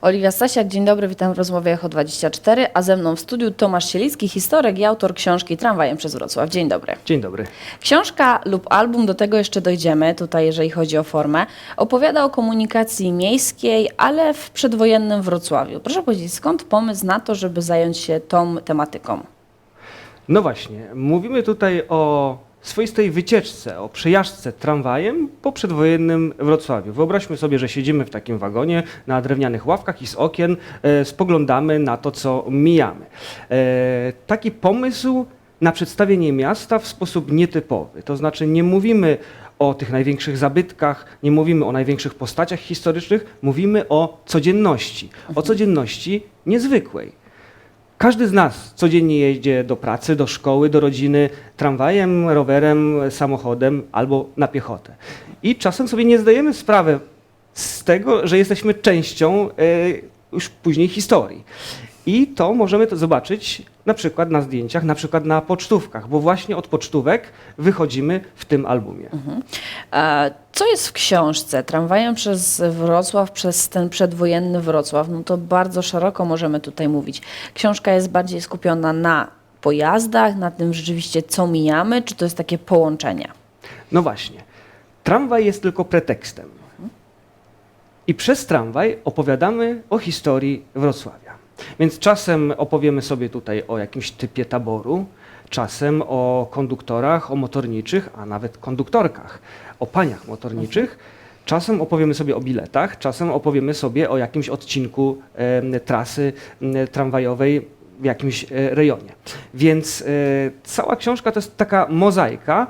Oliwia Stasiak, dzień dobry, witam w rozmowie Echo 24, a ze mną w studiu Tomasz Sielicki, historyk i autor książki Tramwajem przez Wrocław. Dzień dobry. Dzień dobry. Książka lub album, do tego jeszcze dojdziemy, tutaj jeżeli chodzi o formę, opowiada o komunikacji miejskiej, ale w przedwojennym Wrocławiu. Proszę powiedzieć, skąd pomysł na to, żeby zająć się tą tematyką? No właśnie, mówimy tutaj o swoistej wycieczce, o przejażdżce tramwajem po przedwojennym Wrocławiu. Wyobraźmy sobie, że siedzimy w takim wagonie na drewnianych ławkach i z okien e, spoglądamy na to, co mijamy. E, taki pomysł na przedstawienie miasta w sposób nietypowy. To znaczy nie mówimy o tych największych zabytkach, nie mówimy o największych postaciach historycznych, mówimy o codzienności. O codzienności niezwykłej. Każdy z nas codziennie jeździ do pracy, do szkoły, do rodziny tramwajem, rowerem, samochodem albo na piechotę. I czasem sobie nie zdajemy sprawy z tego, że jesteśmy częścią e, już później historii. I to możemy to zobaczyć na przykład na zdjęciach, na przykład na pocztówkach, bo właśnie od pocztówek wychodzimy w tym albumie. E, Co jest w książce Tramwajem przez Wrocław, przez ten przedwojenny Wrocław? No to bardzo szeroko możemy tutaj mówić. Książka jest bardziej skupiona na pojazdach, na tym rzeczywiście co mijamy, czy to jest takie połączenie? No właśnie. Tramwaj jest tylko pretekstem. I przez tramwaj opowiadamy o historii Wrocławia. Więc czasem opowiemy sobie tutaj o jakimś typie taboru, czasem o konduktorach, o motorniczych, a nawet konduktorkach, o paniach motorniczych. Czasem opowiemy sobie o biletach, czasem opowiemy sobie o jakimś odcinku em, trasy em, tramwajowej w jakimś e, rejonie. Więc e, cała książka to jest taka mozaika,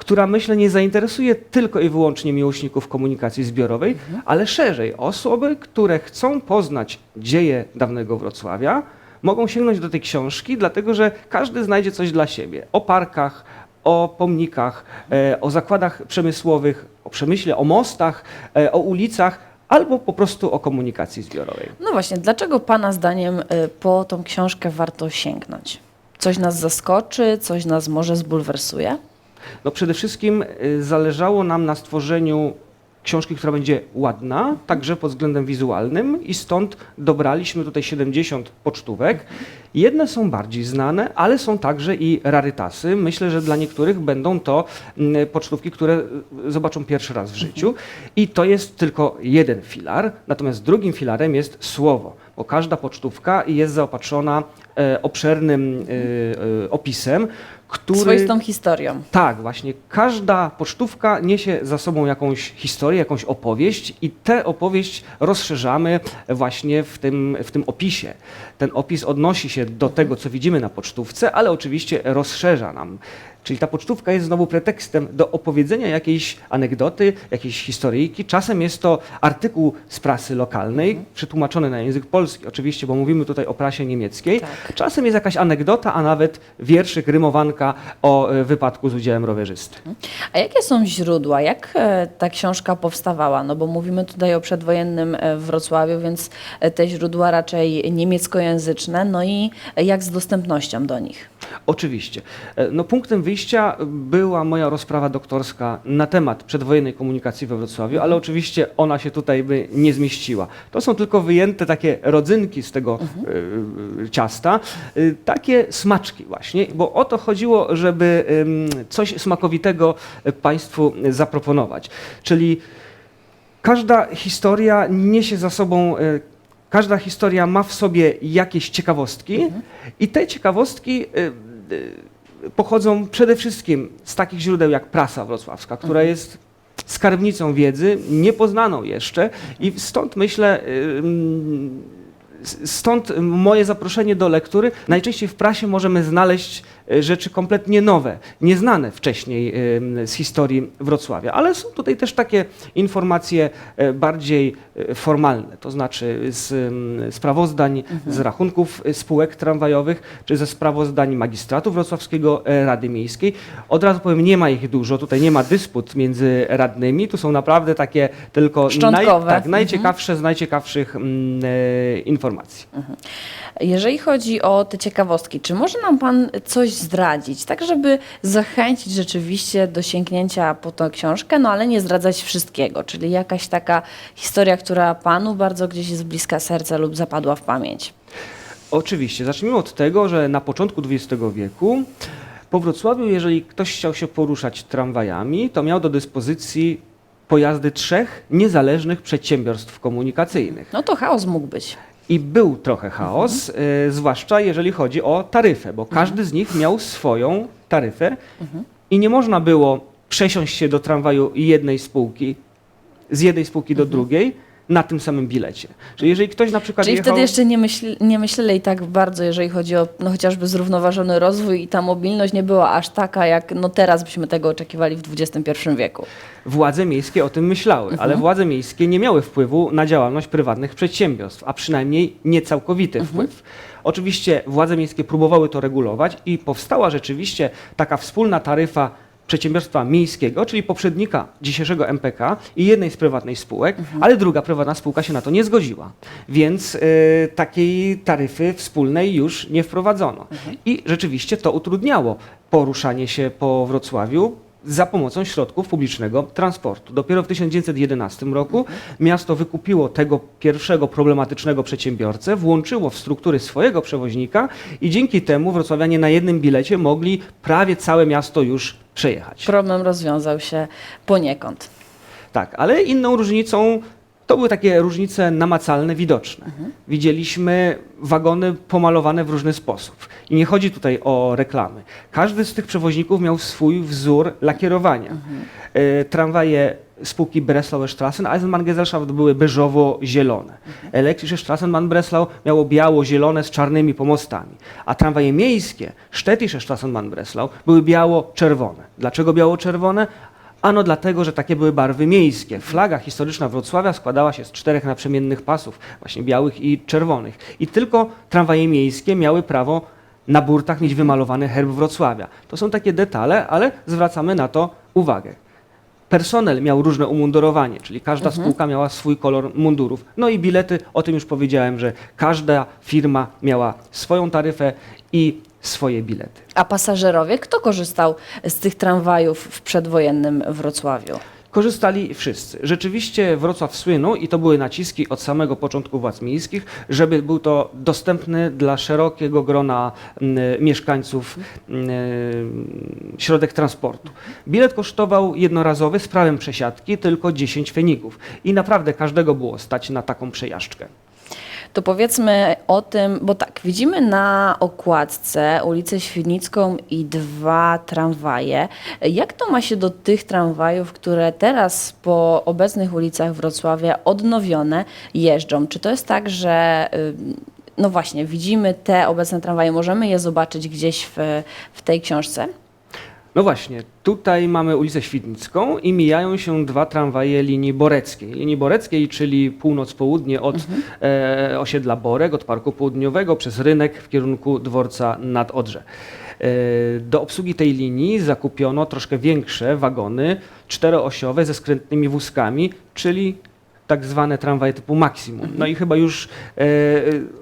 która myślę nie zainteresuje tylko i wyłącznie miłośników komunikacji zbiorowej, ale szerzej osoby, które chcą poznać dzieje dawnego Wrocławia, mogą sięgnąć do tej książki, dlatego że każdy znajdzie coś dla siebie o parkach, o pomnikach, e, o zakładach przemysłowych, o przemyśle, o mostach, e, o ulicach, albo po prostu o komunikacji zbiorowej. No właśnie, dlaczego Pana zdaniem y, po tą książkę warto sięgnąć? Coś nas zaskoczy, coś nas może zbulwersuje? No przede wszystkim y, zależało nam na stworzeniu książki, która będzie ładna, także pod względem wizualnym i stąd dobraliśmy tutaj 70 pocztówek. Jedne są bardziej znane, ale są także i rarytasy. Myślę, że dla niektórych będą to mm, pocztówki, które y, zobaczą pierwszy raz w życiu. I to jest tylko jeden filar, natomiast drugim filarem jest słowo, bo każda pocztówka jest zaopatrzona e, obszernym e, opisem, który... Swoistą historią. Tak, właśnie. Każda pocztówka niesie za sobą jakąś historię, jakąś opowieść i tę opowieść rozszerzamy właśnie w tym, w tym opisie. Ten opis odnosi się do tego, co widzimy na pocztówce, ale oczywiście rozszerza nam. Czyli ta pocztówka jest znowu pretekstem do opowiedzenia jakiejś anegdoty, jakiejś historyjki. Czasem jest to artykuł z prasy lokalnej, przetłumaczony na język polski, oczywiście, bo mówimy tutaj o prasie niemieckiej. Tak. Czasem jest jakaś anegdota, a nawet wierszyk, rymowanka o e, wypadku z udziałem rowerzysty. A jakie są źródła? Jak e, ta książka powstawała? No bo mówimy tutaj o przedwojennym e, Wrocławiu, więc te źródła raczej niemieckojęzyczne. No i jak z dostępnością do nich? Oczywiście. E, No, punktem wyjścia była moja rozprawa doktorska na temat przedwojennej komunikacji we Wrocławiu, ale oczywiście ona się tutaj by nie zmieściła. To są tylko wyjęte takie rodzynki z tego e, ciasta, e, takie smaczki właśnie, bo o to chodziło, żeby coś smakowitego Państwu zaproponować. Czyli każda historia niesie za sobą, e, każda historia ma w sobie jakieś ciekawostki i te ciekawostki e, e, pochodzą przede wszystkim z takich źródeł jak prasa wrocławska, która jest skarbnicą wiedzy, niepoznaną jeszcze i stąd myślę, y, stąd moje zaproszenie do lektury. Najczęściej w prasie możemy znaleźć rzeczy kompletnie nowe, nieznane wcześniej em, z historii Wrocławia, ale są tutaj też takie informacje e, bardziej e, formalne, to znaczy z sprawozdań z rachunków e, spółek tramwajowych, czy ze sprawozdań magistratu wrocławskiego, e, Rady Miejskiej. Od razu powiem, nie ma ich dużo, tutaj nie ma dysput między radnymi, tu są naprawdę takie tylko Szczątkowe. tak, Mhm. najciekawsze z najciekawszych e, informacji. Jeżeli chodzi o te ciekawostki, czy może nam Pan coś zdradzić, tak żeby zachęcić rzeczywiście do sięgnięcia po tę książkę, no ale nie zdradzać wszystkiego, czyli jakaś taka historia, która Panu bardzo gdzieś jest bliska serca lub zapadła w pamięć. Oczywiście. Zacznijmy od tego, że na początku XX wieku po Wrocławiu, jeżeli ktoś chciał się poruszać tramwajami, to miał do dyspozycji pojazdy trzech niezależnych przedsiębiorstw komunikacyjnych. No to chaos mógł być. I był trochę chaos, y, zwłaszcza jeżeli chodzi o taryfę, bo każdy z nich miał swoją taryfę i nie można było przesiąść się do tramwaju jednej spółki, z jednej spółki do drugiej na tym samym bilecie. Czyli jeżeli ktoś na przykład Czyli jechał... wtedy jeszcze nie, myśl, nie myśleli tak bardzo, jeżeli chodzi o no, chociażby zrównoważony rozwój i ta mobilność nie była aż taka, jak no, teraz byśmy tego oczekiwali w XXI wieku. Władze miejskie o tym myślały, ale władze miejskie nie miały wpływu na działalność prywatnych przedsiębiorstw, a przynajmniej niecałkowity wpływ. Oczywiście władze miejskie próbowały to regulować i powstała rzeczywiście taka wspólna taryfa przedsiębiorstwa miejskiego, czyli poprzednika dzisiejszego MPK i jednej z prywatnych spółek, ale druga prywatna spółka się na to nie zgodziła. Więc y, takiej taryfy wspólnej już nie wprowadzono. I rzeczywiście to utrudniało poruszanie się po Wrocławiu za pomocą środków publicznego transportu. Dopiero w 1911 roku miasto wykupiło tego pierwszego problematycznego przedsiębiorcę, włączyło w struktury swojego przewoźnika i dzięki temu wrocławianie na jednym bilecie mogli prawie całe miasto już przejechać. Problem rozwiązał się poniekąd. Tak, ale inną różnicą to były takie różnice namacalne, widoczne. Widzieliśmy wagony pomalowane w różny sposób. I nie chodzi tutaj o reklamy. Każdy z tych przewoźników miał swój wzór lakierowania. E, tramwaje spółki Breslau Strassen, Eisenbahn Gesellschaft były beżowo-zielone. Elektrische Straßenbahn Breslau miało biało-zielone z czarnymi pomostami. A tramwaje miejskie, Städtische Straßenbahn Breslau, były biało-czerwone. Dlaczego biało-czerwone? Ano dlatego, że takie były barwy miejskie. Flaga historyczna Wrocławia składała się z czterech naprzemiennych pasów, właśnie białych i czerwonych. I tylko tramwaje miejskie miały prawo na burtach mieć wymalowany herb Wrocławia. To są takie detale, ale zwracamy na to uwagę. Personel miał różne umundurowanie, czyli każda spółka miała swój kolor mundurów. No i bilety, o tym już powiedziałem, że każda firma miała swoją taryfę i swoje bilety. A pasażerowie, kto korzystał z tych tramwajów w przedwojennym Wrocławiu? Korzystali wszyscy. Rzeczywiście Wrocław słynął i to były naciski od samego początku władz miejskich, żeby był to dostępny dla szerokiego grona mieszkańców środek transportu. Bilet kosztował jednorazowy z prawem przesiadki tylko 10 feników i naprawdę każdego było stać na taką przejażdżkę. To powiedzmy o tym, bo tak, widzimy na okładce ulicę Świdnicką i dwa tramwaje. Jak to ma się do tych tramwajów, które teraz po obecnych ulicach Wrocławia odnowione jeżdżą? Czy to jest tak, że y, no właśnie, widzimy te obecne tramwaje, możemy je zobaczyć gdzieś w, w tej książce? No właśnie, tutaj mamy ulicę Świdnicką i mijają się dwa tramwaje linii boreckiej. Linii boreckiej, czyli północ-południe od e, osiedla Borek, od Parku Południowego przez rynek w kierunku dworca nad Odrze. E, do obsługi tej linii zakupiono troszkę większe wagony czteroosiowe ze skrętnymi wózkami, czyli tak zwane tramwaje typu maksimum. No i chyba już e,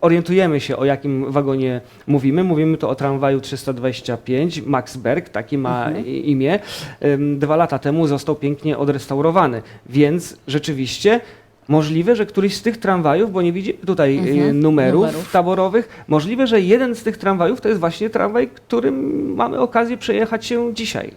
orientujemy się, o jakim wagonie mówimy. Mówimy tu o tramwaju 325 Maxberg, taki ma i- imię. Ym, Dwa lata temu został pięknie odrestaurowany, więc rzeczywiście możliwe, że któryś z tych tramwajów, bo nie widzimy tutaj e, Mhm, numerów, numerów. taborowych, możliwe, że jeden z tych tramwajów to jest właśnie tramwaj, którym mamy okazję przejechać się dzisiaj.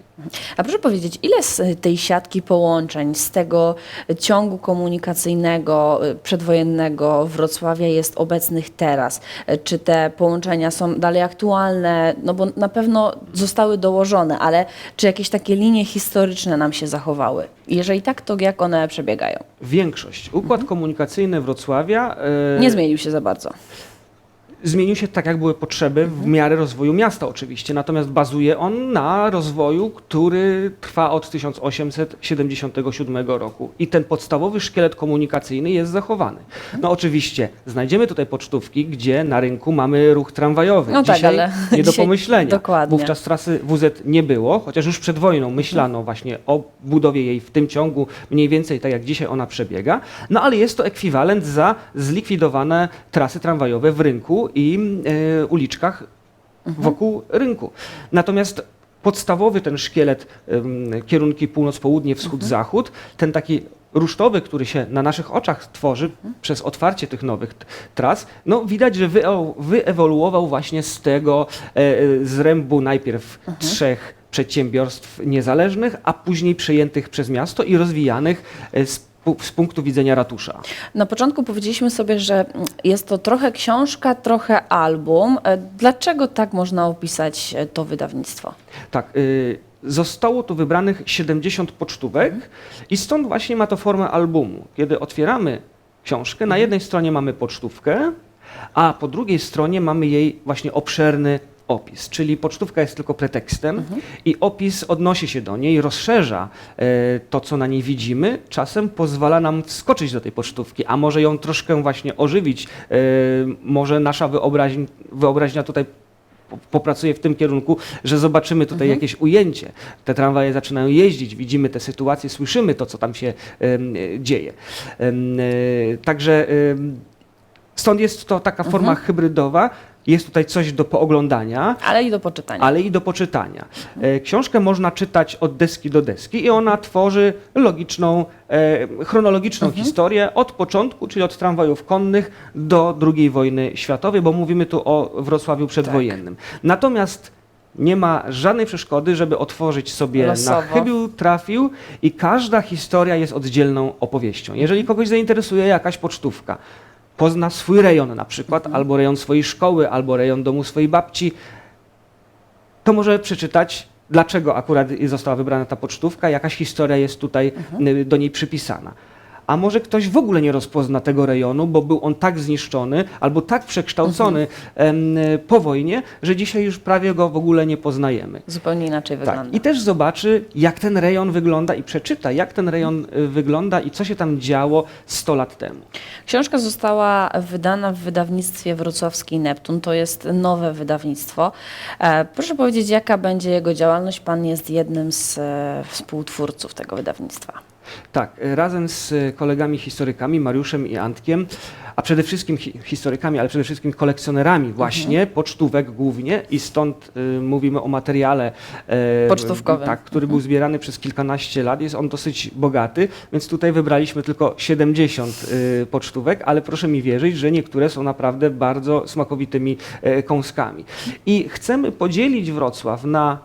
A proszę powiedzieć, ile z tej siatki połączeń, z tego ciągu komunikacyjnego y, przedwojennego Wrocławia jest obecnych teraz? Y, Czy te połączenia są dalej aktualne? No bo na pewno zostały dołożone, ale czy jakieś takie linie historyczne nam się zachowały? Jeżeli tak, to jak one przebiegają? Większość. Układ komunikacyjny Wrocławia e, Nie zmienił się za bardzo. Zmienił się tak, jak były potrzeby w miarę rozwoju miasta oczywiście, natomiast bazuje on na rozwoju, który trwa od 1877 roku i ten podstawowy szkielet komunikacyjny jest zachowany. No oczywiście znajdziemy tutaj pocztówki, gdzie na rynku mamy ruch tramwajowy. No tak, Dzisiaj ale nie do pomyślenia. dokładnie. Wówczas trasy WZ nie było, chociaż już przed wojną myślano właśnie o budowie jej w tym ciągu, mniej więcej tak jak dzisiaj ona przebiega, no ale jest to ekwiwalent za zlikwidowane trasy tramwajowe w rynku i e, uliczkach wokół rynku. Natomiast podstawowy ten szkielet kierunki północ-południe, wschód-zachód, ten taki rusztowy, który się na naszych oczach tworzy przez otwarcie tych nowych tras, no widać, że wyewoluował właśnie z tego e, zrębu najpierw trzech przedsiębiorstw niezależnych, a później przejętych przez miasto i rozwijanych e, z, z punktu widzenia ratusza. Na początku powiedzieliśmy sobie, że jest to trochę książka, trochę album. E, Dlaczego tak można opisać e, to wydawnictwo? Tak, y, zostało tu wybranych 70 pocztówek i stąd właśnie ma to formę albumu. Kiedy otwieramy książkę, na jednej stronie mamy pocztówkę, a po drugiej stronie mamy jej właśnie obszerny opis, czyli pocztówka jest tylko pretekstem i opis odnosi się do niej, rozszerza e, to, co na niej widzimy, czasem pozwala nam wskoczyć do tej pocztówki, a może ją troszkę właśnie ożywić, e, może nasza wyobraźń, wyobraźnia tutaj po- popracuje w tym kierunku, że zobaczymy tutaj jakieś ujęcie. Te tramwaje zaczynają jeździć, widzimy te sytuacje, słyszymy to, co tam się e, dzieje. Em, e, Także stąd jest to taka forma hybrydowa. Jest tutaj coś do pooglądania, Ale i do poczytania. ale i do poczytania. E, Książkę można czytać od deski do deski i ona tworzy logiczną, e, chronologiczną historię od początku, czyli od tramwajów konnych do II wojny światowej, bo mówimy tu o Wrocławiu przedwojennym. Natomiast nie ma żadnej przeszkody, żeby otworzyć sobie na Losowo. chybił trafił i każda historia jest oddzielną opowieścią. Jeżeli kogoś zainteresuje jakaś pocztówka, pozna swój rejon na przykład, albo rejon swojej szkoły, albo rejon domu swojej babci, to może przeczytać, dlaczego akurat została wybrana ta pocztówka, jakaś historia jest tutaj y, do niej przypisana. A może ktoś w ogóle nie rozpozna tego rejonu, bo był on tak zniszczony albo tak przekształcony em, y, po wojnie, że dzisiaj już prawie go w ogóle nie poznajemy. Zupełnie inaczej wygląda. Tak. I też zobaczy, jak ten rejon wygląda i przeczyta, jak ten rejon y, wygląda i co się tam działo 100 lat temu. Książka została wydana w wydawnictwie wrocławskiej Neptun. To jest nowe wydawnictwo. E, proszę powiedzieć, jaka będzie jego działalność? Pan jest jednym z e, współtwórców tego wydawnictwa. Tak, y, razem z y, kolegami historykami, Mariuszem i Antkiem, a przede wszystkim hi historykami, ale przede wszystkim kolekcjonerami właśnie, pocztówek głównie i stąd y, mówimy o materiale e, Pocztówkowym. Tak, który był zbierany przez kilkanaście lat, jest on dosyć bogaty, więc tutaj wybraliśmy tylko 70 y, pocztówek, ale proszę mi wierzyć, że niektóre są naprawdę bardzo smakowitymi e, kąskami. I chcemy podzielić Wrocław na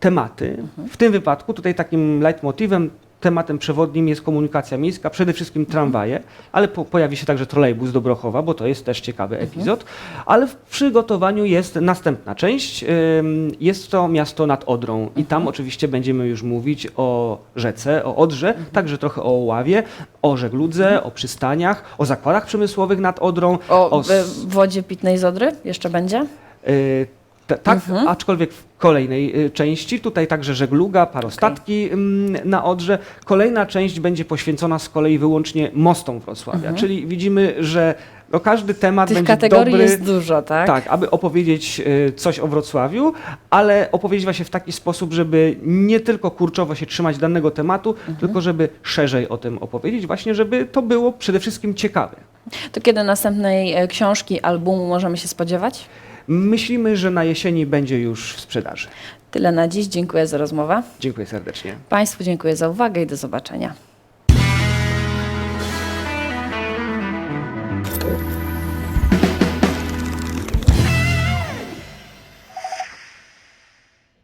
tematy. W tym wypadku tutaj takim leitmotivem, tematem przewodnim jest komunikacja miejska, przede wszystkim tramwaje, ale po, pojawi się także trolejbus do Brochowa, bo to jest też ciekawy epizod. Ale w przygotowaniu jest następna część. Jest to miasto nad Odrą i tam oczywiście będziemy już mówić o rzece, o Odrze, także trochę o Oławie, o żegludze, o przystaniach, o zakładach przemysłowych nad Odrą. O, e, wodzie pitnej z Odry jeszcze będzie? Y, ta- tak, aczkolwiek w kolejnej y, części, tutaj także żegluga, parostatki ym, na Odrze. Kolejna część będzie poświęcona z kolei wyłącznie mostom Wrocławia, czyli widzimy, że no, każdy temat Tych będzie kategorii dobry. jest dużo, tak? Tak, aby opowiedzieć y, coś o Wrocławiu, ale opowiedzieć właśnie w taki sposób, żeby nie tylko kurczowo się trzymać danego tematu, tylko żeby szerzej o tym opowiedzieć, właśnie żeby to było przede wszystkim ciekawe. To kiedy następnej e, książki, albumu możemy się spodziewać? Myślimy, że na jesieni będzie już w sprzedaży. Tyle na dziś. Dziękuję za rozmowę. Dziękuję serdecznie. Państwu dziękuję za uwagę i do zobaczenia.